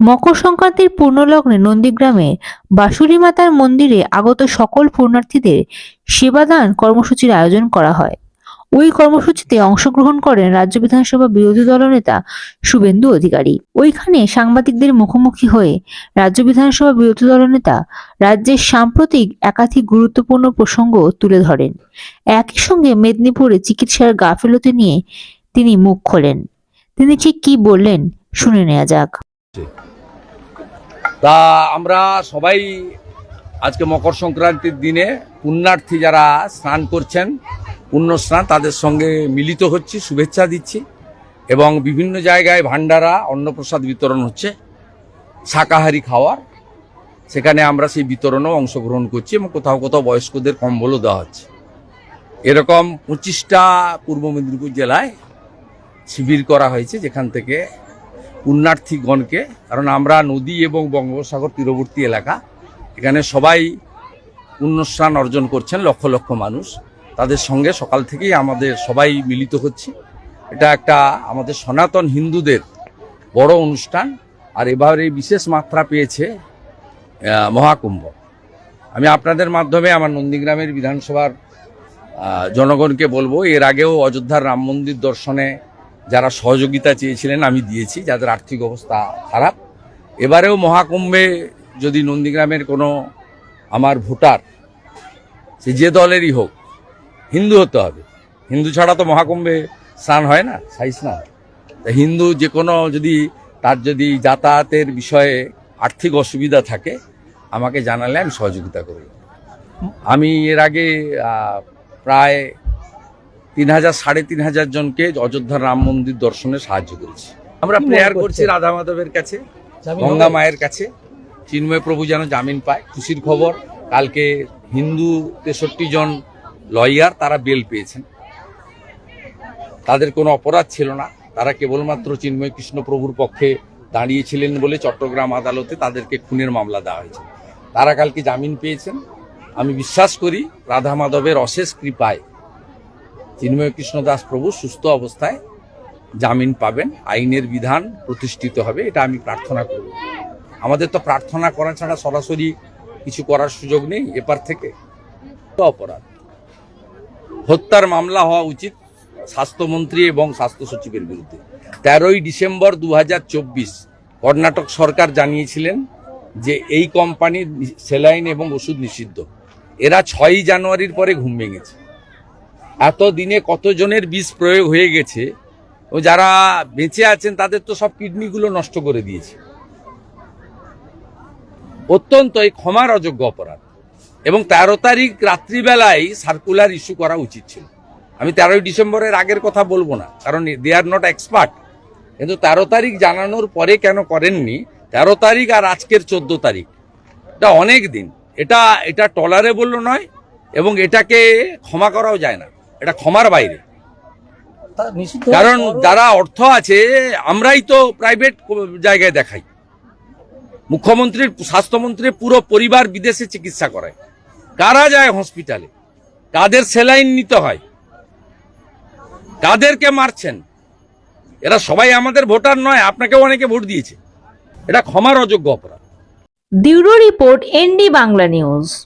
মকর সংক্রান্তির পূর্ণলগ্নে নন্দীগ্রামে বাসুরী মাতার মন্দিরে আগত সকল পূর্ণার্থীদের সেবাদান কর্মসূচির আয়োজন করা হয়। ওই কর্মসূচিতে অংশগ্রহণ করেন রাজ্য বিধানসভা বিরোধী দলনেতা শুভেন্দু অধিকারী। ওইখানে সাংবাদিকদের মুখোমুখি হয়ে রাজ্য বিধানসভা বিরোধী দলনেতা রাজ্যের সাম্প্রতিক একাধিক গুরুত্বপূর্ণ প্রসঙ্গ তুলে ধরেন। একই সঙ্গে মেদিনীপুরে চিকিৎসার গাফিলতি নিয়ে তিনি মুখ খোলেন। তিনি ঠিক কি বললেন শুনে নেওয়া যাক। তা আমরা সবাই আজকে মকর সংক্রান্তির দিনে পুণ্যার্থী যারা স্নান করছেন, পুণ্য স্নান তাদের সঙ্গে মিলিত হচ্ছি, শুভেচ্ছা দিচ্ছি এবং বিভিন্ন জায়গায় ভান্ডারা অন্নপ্রসাদ বিতরণ হচ্ছে, শাকাহারি খাওয়ার। সেখানে আমরা সেই বিতরণেও অংশগ্রহণ করছি এবং কোথাও কোথাও বয়স্কদের কম্বলও দেওয়া হচ্ছে। এরকম পঁচিশটা পূর্ব মেদিনীপুর জেলায় শিবির করা হয়েছে, যেখান থেকে পুণ্যার্থীগণকে, কারণ আমরা নদী এবং বঙ্গোপসাগর তীরবর্তী এলাকা, এখানে সবাই পুণ্যস্নান অর্জন করছেন, লক্ষ লক্ষ মানুষ। তাদের সঙ্গে সকাল থেকেই আমাদের সবাই মিলিত হচ্ছে। এটা একটা আমাদের সনাতন হিন্দুদের বড় অনুষ্ঠান, আর এবারে বিশেষ মাত্রা পেয়েছে মহাকুম্ভ। আমি আপনাদের মাধ্যমে আমার নন্দীগ্রামের বিধানসভার জনগণকে বলব, এর আগেও অযোধ্যার রাম মন্দির দর্শনে যারা সহযোগিতা চেয়েছিলেন, আমি দিয়েছি, যাদের আর্থিক অবস্থা খারাপ। এবারেও মহাকুম্ভে যদি নন্দীগ্রামের কোনো আমার ভোটার, সে যে দলেরই হোক, হিন্দু হতে হবে। হিন্দু ছাড়া তো মহাকুম্ভে স্নান হয় না, সাই স্নান। তা হিন্দু যে কোনো যদি তার যদি যাতায়াতের বিষয়ে আর্থিক অসুবিধা থাকে, আমাকে জানালে আমি সহযোগিতা করব। আমি এর আগে প্রায় তিন হাজার সাড়ে তিন হাজার জনকে অযোধ্যার রাম মন্দির দর্শনে সাহায্য করেছি। আমরা প্রেয়ার করছি? রাধা মাধবের কাছে গঙ্গা মায়ের কাছে। চিন্ময় প্রভু যেন জামিন পায়। খুশির খবর কালকে হিন্দু তেষট্টি জন লয়ার তারা বেল পেয়েছেন। তাদের কোনো অপরাধ ছিল না। তারা কেবলমাত্র চিন্ময় কৃষ্ণ প্রভুর পক্ষে দাঁড়িয়েছিলেন বলে চট্টগ্রাম আদালতে তাদেরকে খুনের মামলা দেওয়া হয়েছে। তারা কালকে জামিন পেয়েছেন। আমি বিশ্বাস করি রাধা মাধবের অশেষ কৃপায় চিন্ময় কৃষ্ণ দাস প্রভু সুস্থ অবস্থায় জামিন পাবেন, আইনের বিধান প্রতিষ্ঠিত হবে, এটা আমি প্রার্থনা করব আমাদের তো প্রার্থনা করা ছাড়া সরাসরি কিছু করার সুযোগ নেই এপার থেকে। অপরাধ। হত্যার মামলা হওয়া উচিত স্বাস্থ্যমন্ত্রী এবং স্বাস্থ্য সচিবের বিরুদ্ধে। তেরোই ডিসেম্বর দু হাজার চব্বিশ কর্ণাটক সরকার জানিয়েছিলেন যে এই কোম্পানির সেলাইন এবং ওষুধ নিষিদ্ধ। এরা ছয়ই জানুয়ারির পরে ঘুম ভেঙেছে। এত দিনে কতজনের বিষ প্রয়োগ হয়ে গেছে ও যারা বেঁচে আছেন, তাদের তো সব কিডনিগুলো নষ্ট করে দিয়েছে। অত্যন্ত এই ক্ষমার অযোগ্য অপরাধ। এবং তেরো তারিখ রাত্রিবেলায় সার্কুলার ইস্যু করা উচিত ছিল। আমি তেরোই ডিসেম্বরের আগের কথা বলব না, কারণ দে আর নট এক্সপার্ট কিন্তু তেরো তারিখ জানানোর পরে কেন করেননি? তেরো তারিখ আর আজকের চোদ্দ তারিখ। এটা অনেক দিন। এটা এটা টলারেবল নয় এবং এটাকে ক্ষমা করাও যায় না। এটা ক্ষমার বাইরে। কারণ যারা অর্থ আছে আমরাই তো প্রাইভেট জায়গায় দেখাই। মুখ্যমন্ত্রীর স্বাস্থ্যমন্ত্রীর পুরো পরিবার বিদেশে চিকিৎসা করায়। কারা যায় হসপিটালে কাদের সেলাইন নিতে হয়। কাদেরকে মারছেন। এরা সবাই আমাদের ভোটার নয় আপনাকেও অনেকে ভোট দিয়েছে। এটা ক্ষমার অযোগ্য অপরাধ। Bureau report ND Bangla news.